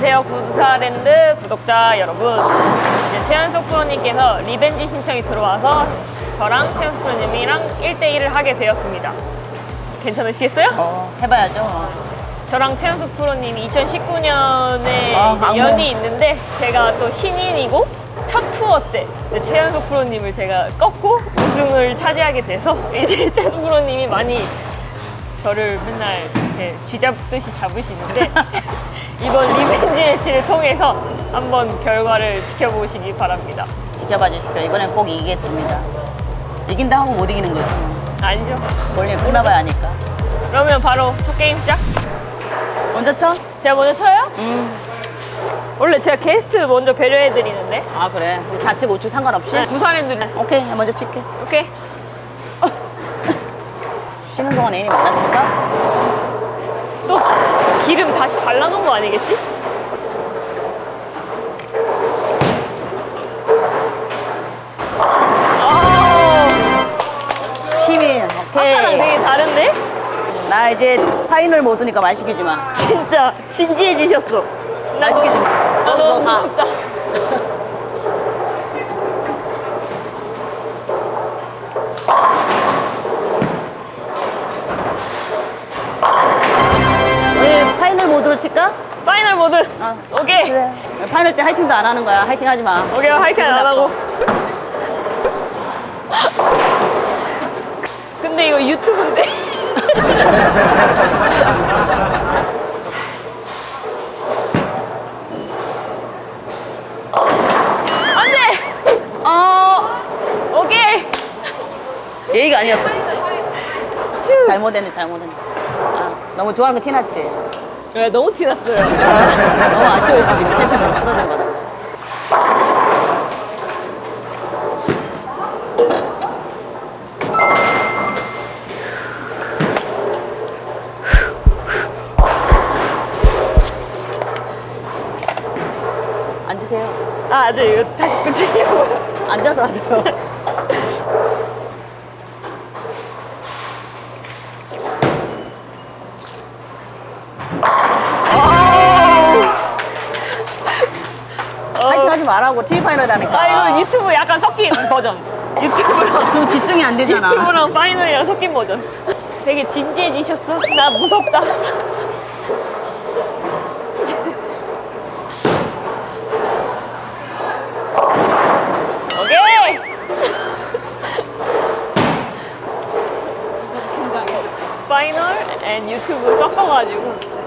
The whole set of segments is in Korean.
안녕하세요 구두사랜드 구독자 여러분 이제 최현석 프로님께서 리벤지 신청이 들어와서 저랑 최현석 프로님이랑 1대1을 하게 되었습니다 괜찮으시겠어요? 어, 해봐야죠. 저랑 최현석 프로님이 2019년에 아, 악몽. 연이 있는데 제가 또 신인이고 첫 투어 때 이제 최현석 프로님을 제가 꺾고 우승을 차지하게 돼서 이제 최현석 프로님이 많이 저를 맨날 이렇게 쥐잡듯이 잡으시는데 이번 리벤지 매치를 통해서 한번 결과를 지켜보시기 바랍니다. 지켜봐 주십시오. 이번엔 꼭 이기겠습니다. 이긴다 하고 못 이기는 거지. 아니죠? 원래 끝나봐야 하니까. 그러면 바로 첫 게임 시작. 먼저 쳐? 제가 먼저 쳐요? 음. 원래 제가 게스트 먼저 배려해드리는데 아, 그래. 좌측, 우측 상관없이? 부산랜드 오케이, 먼저 칠게. 오케이. 쉬는 동안 애인이 많았을까? 또 기름 다시 발라놓은 거 아니겠지? 아, 심이, 아까랑 오케이. 되게 다른데? 나 이제 파이널 모드니까 말 시키지 마. 진짜 진지해지셨어. 말 시키지 마. 아, 너, 너무 가. 무섭다. 칠까? 파이널 모드. 어. 오케이. 그래. 파이널 때 화이팅도 안 하는 거야. 화이팅 하지 마. 오케이, 하이팅 안 하고. 근데 이거 유튜브인데. 안 돼! 어, 오케이. 예의가 아니었어. 잘못했네, 잘못했네. 아, 너무 좋아하는 거 티났지? 왜 너무 티났어요. 너무 아쉬워했어, 지금. 캠핑 쓰러진 거 말라고. TV 파이널이라니까. 아, 이거 유튜브 약간 섞인 버전. 유튜브랑. 그럼 집중이 안 되잖아. 유튜브랑 파이널이랑 섞인 버전. 되게 진지해지셨어? 나 무섭다. 오케이! 파이널 앤 유튜브 섞어가지고.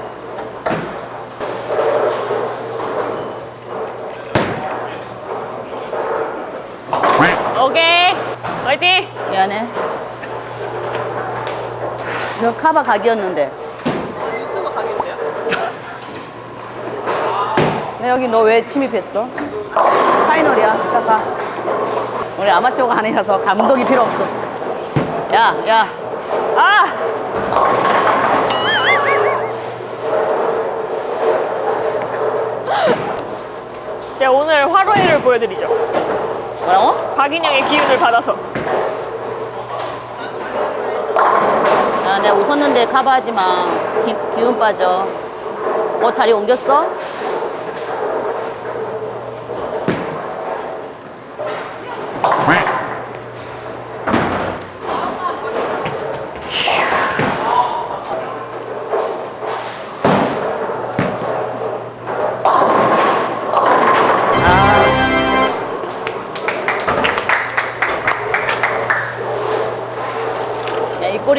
화이팅! 미안해. 이거 카바 각이었는데. 유튜브 가겠대요. 근데 여기 너 왜 침입했어? 파이널이야. 이따 가. 우리 아마추어가 아니라서 감독이 필요 없어. 야, 야. 아! 제가 오늘 화로회를 보여드리죠. 뭐라고? 박인영의 기운을 받아서. 야, 내가 웃었는데 카바하지 마. 기, 기운 빠져. 어, 자리 옮겼어?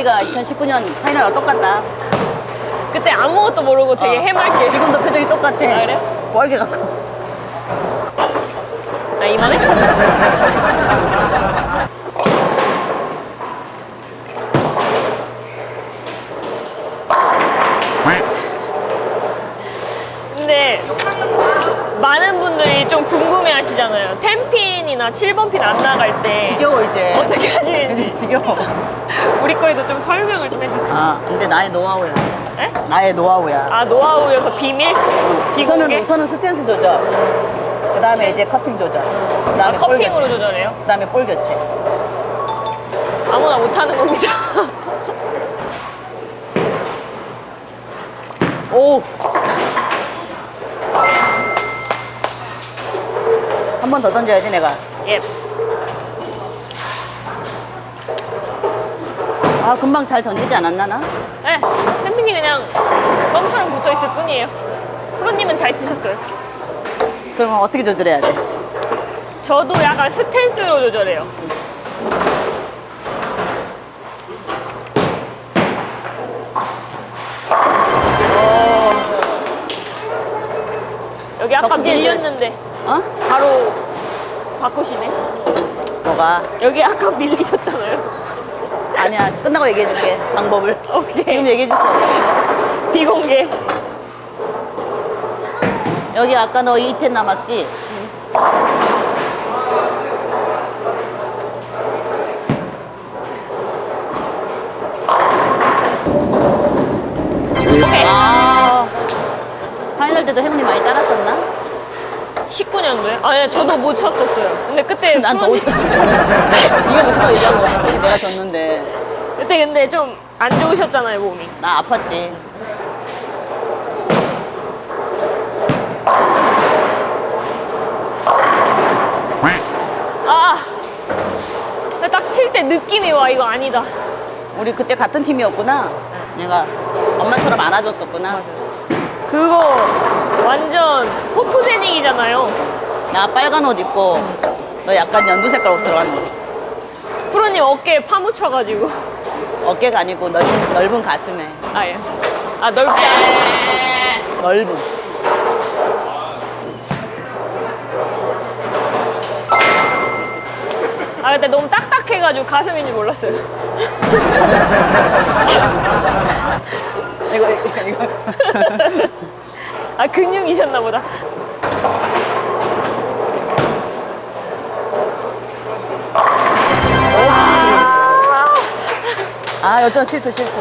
꼬리가 2019년 파이널과 똑같다. 그때 아무것도 모르고 되게 어. 해맑게. 지금도 표정이 똑같아. 아, 그래요? 뻘게 갖고. 아, 이만해? 근데 많은 분들이 좀 궁금해 하시잖아요. 10핀이나 7번 핀 안 나갈 때 지겨워, 이제. 어떻게 이제 지겨워. 우리 거에도 좀 설명을 좀 해주세요. 아 근데 나의 노하우야. 에? 나의 노하우야. 아 노하우여서 비밀? 비공개? 우선은 우선은 스탠스 조절. 그 다음에 이제 커팅 조절. 아, 그 다음에 볼 커팅으로 교체. 조절해요? 그 다음에 볼 교체. 아무나 못하는 겁니다. 오. 한 번 더 던져야지 내가. 예. 아 금방 잘 던지지 않았나 나? 네, 햄빈이 그냥 껌처럼 붙어 있을 뿐이에요. 프로님은 잘 치셨어요. 그러면 어떻게 조절해야 돼? 저도 약간 스탠스로 조절해요. 오. 여기 아까 해줘야지. 밀렸는데 어? 바로 바꾸시네. 뭐가? 여기 아까 밀리셨잖아요. 아니야 끝나고 얘기해줄게 방법을. 오케이. 지금 얘기해줄 수 없어. 비공개. 여기 아까 너 2텐 남았지? 아 파이널 때도 혜문이 많이 따랐었나? 19년도에? 아니, 저도 못 쳤었어요. 근데 그때 난 더 못쳤지. 네가 못쳤다고 얘기한 거 같아. 내가 졌는데 그때 근데 좀 안 좋으셨잖아요, 몸이. 나 아팠지. 아! 딱 칠 때 느낌이 와, 이거 아니다. 우리 그때 같은 팀이었구나. 내가 엄마처럼 안아줬었구나. 그거 완전 포토제닉이잖아요. 나 빨간 옷 입고 너 약간 연두 색깔 옷 들어가는 거지. 프로님 어깨에 파묻혀가지고. 어깨가 아니고 넓은, 넓은 가슴에 아, 예. 아, 넓지 않아. 넓은. 아, 근데 너무 딱딱해가지고 가슴인지 몰랐어요. 이거 이거 이거. 아, 근육이셨나 보다. 아 여전 실투 실투.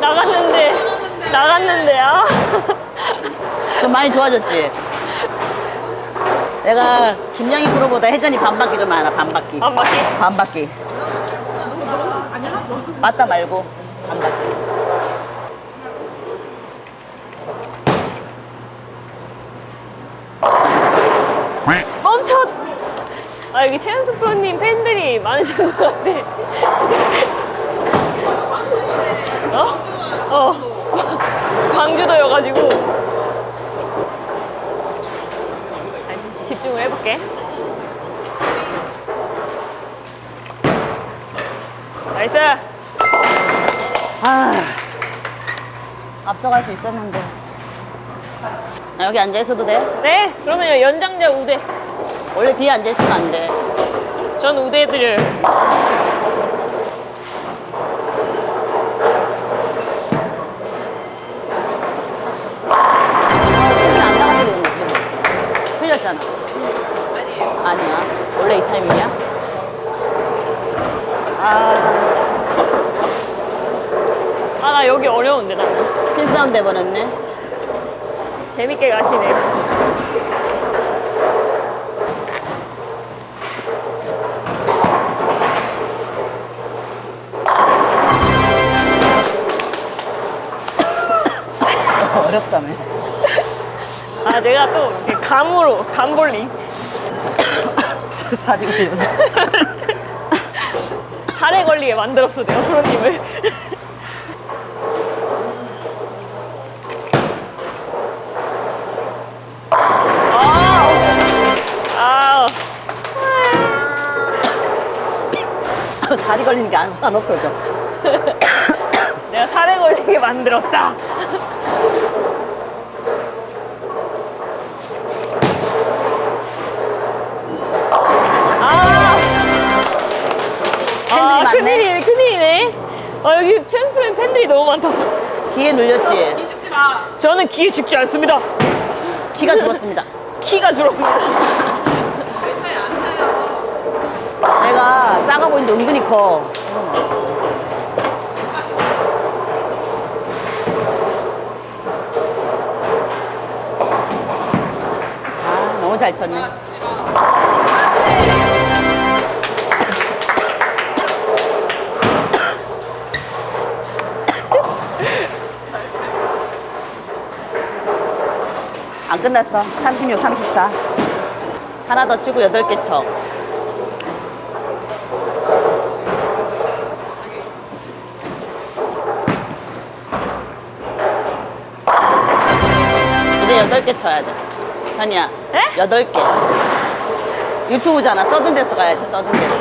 나갔는데, 나갔는데, 아. 좀 많이 좋아졌지. 내가 김양희 프로보다 혜전이 반바퀴 좀 많아 반바퀴. 안 맞게. 반바퀴. 맞다 말고 반바퀴. 멈춰! 아, 여기 최현수 프로님 팬들이 많으신 것 같아. 어? 어. 광주도여가지고. 아니, 집중을 해볼게. 나이스! 아 앞서갈 수 있었는데. 나 여기 앉아 있어도 돼? 네, 그러면 연장자 우대. 원래 뒤에 앉아 있으면 안 돼. 전 우대드려요. 안 나가서 되는 거지, 그지? 흘렸잖아. 아니에요. 아니야. 원래 이 타이밍이야? 아, 아, 나 여기 어려운데, 나는. 필싸움 돼버렸네. 재밌게 가시네. 어렵다며. 아, 내가 또 이렇게 감으로, 감볼링. 저 살이 걸려서. 살에 걸리게 만들었어, 내가 프로님을. 아, 살이 걸리는 게 안, 안 없어져. 내가 살에 걸리게 만들었다. 아, 여기 챔프맨 팬들이 너무 많다. 기에 눌렸지? 저는 기에 죽지 않습니다. 키가 죽었습니다. 키가 줄었습니다. 내가 작아 보이는데 은근히 커. 아, 너무 잘 쳤네. 안 끝났어. 36, 34. 하나 더 치고 여덟 개 쳐. 이제 여덟 개 쳐야 돼. 현이야. 에? 여덟 개. 유튜브잖아. 써든 데서 가야지. 써든 데서.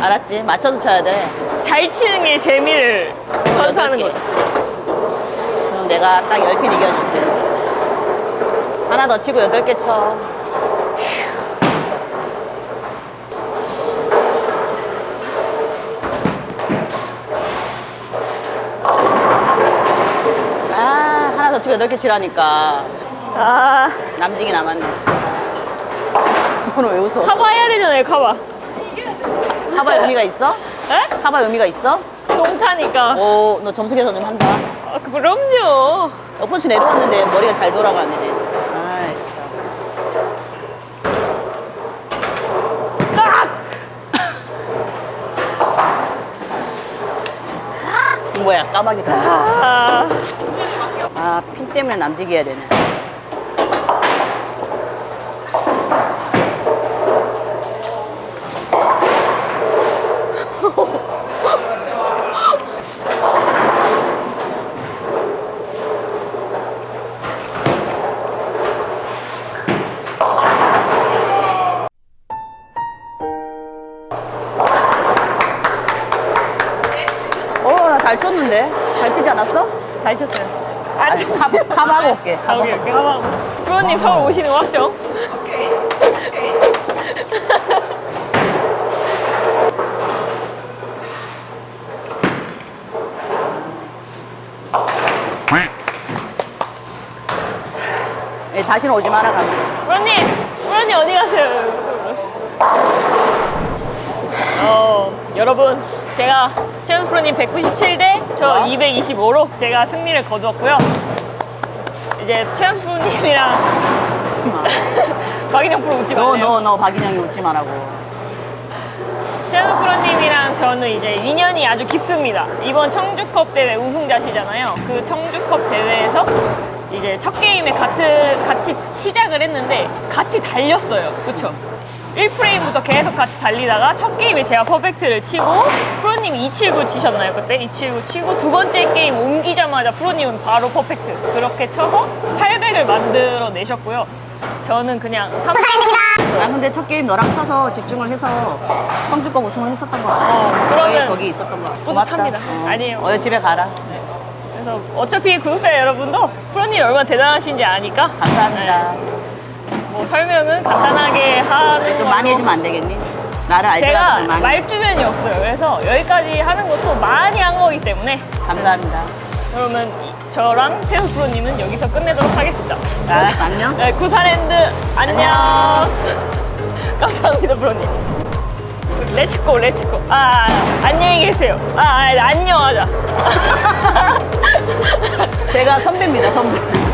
알았지? 맞춰서 쳐야 돼. 잘 치는 게 재미를 선사하는. 거죠. 그럼 내가 딱열핀 이겨줄게. 하나 더 치고 여덟 개 쳐. 아, 하나 더 치고 여덟 개 치라니까. 아, 남직이 남았네. 오늘 왜 웃어? 카바 해야 되잖아요, 카바. 카바 의미가 있어? 에? 카바 의미가 있어? 동타니까. 오, 너 점수 계산 좀 한다. 아, 그럼요. 어퍼치 내려왔는데 머리가 잘 돌아가네. 아이, 참. 아! 뭐야, 까마귀다. 아, 아, 핀 때문에 남지기 해야 되네. 않았어? 잘 쳤어요. 아, 아니, 카- 카바하고 올게. 아, 오케이, 오케이. 카바. 프로님 서울 오시는 거 확정? 예, 다시는 오지 마라, 가면. 프로님! 프로님 어디 가세요? 어, 여러분, 제가 최현 프로님 197대 저 225로 제가 승리를 거두었고요. 이제 최현 프로님이랑 웃지 마. 박인영 프로 웃지 너, 마세요. 너, 너, 박인영이 웃지 말라고. 최현 프로님이랑 저는 이제 인연이 아주 깊습니다. 이번 청주컵 대회 우승자시잖아요. 그 청주컵 대회에서 이제 첫 게임에 같은, 같이 시작을 했는데 같이 달렸어요. 그쵸? 1프레임부터 계속 같이 달리다가 첫 게임에 제가 퍼펙트를 치고 프로님이 279 치셨나요? 그때 279 치고 두 번째 게임 옮기자마자 프로님은 바로 퍼펙트 그렇게 쳐서 800을 만들어 내셨고요. 저는 그냥 3... 아, 근데 첫 게임 너랑 쳐서 집중을 해서 청주권 우승을 했었던 거 같아. 어, 거기, 그러면 거기 있었던 거 같아. 뿌듯합니다. 고맙다. 어. 아니에요. 어, 집에 가라. 그래서 어차피 구독자 여러분도 프로님 얼마나 대단하신지 아니까 감사합니다. 네, 뭐 설명은 간단하게 하는 좀. 많이 해주면 안 되겠니? 나를 알더라도 제가 좀 많이. 말주변이 없어요. 그래서 여기까지 하는 것도 많이 한 거기 때문에 감사합니다. 그러면 이- 저랑 최수 프로님은 여기서 끝내도록 하겠습니다. 아, 안녕. 네, 구사랜드 안녕. 감사합니다, 프로님. 렛츠고, 렛츠고. 아, 안녕히 계세요. 아, 아 안녕하자. 제가 선배입니다, 선배.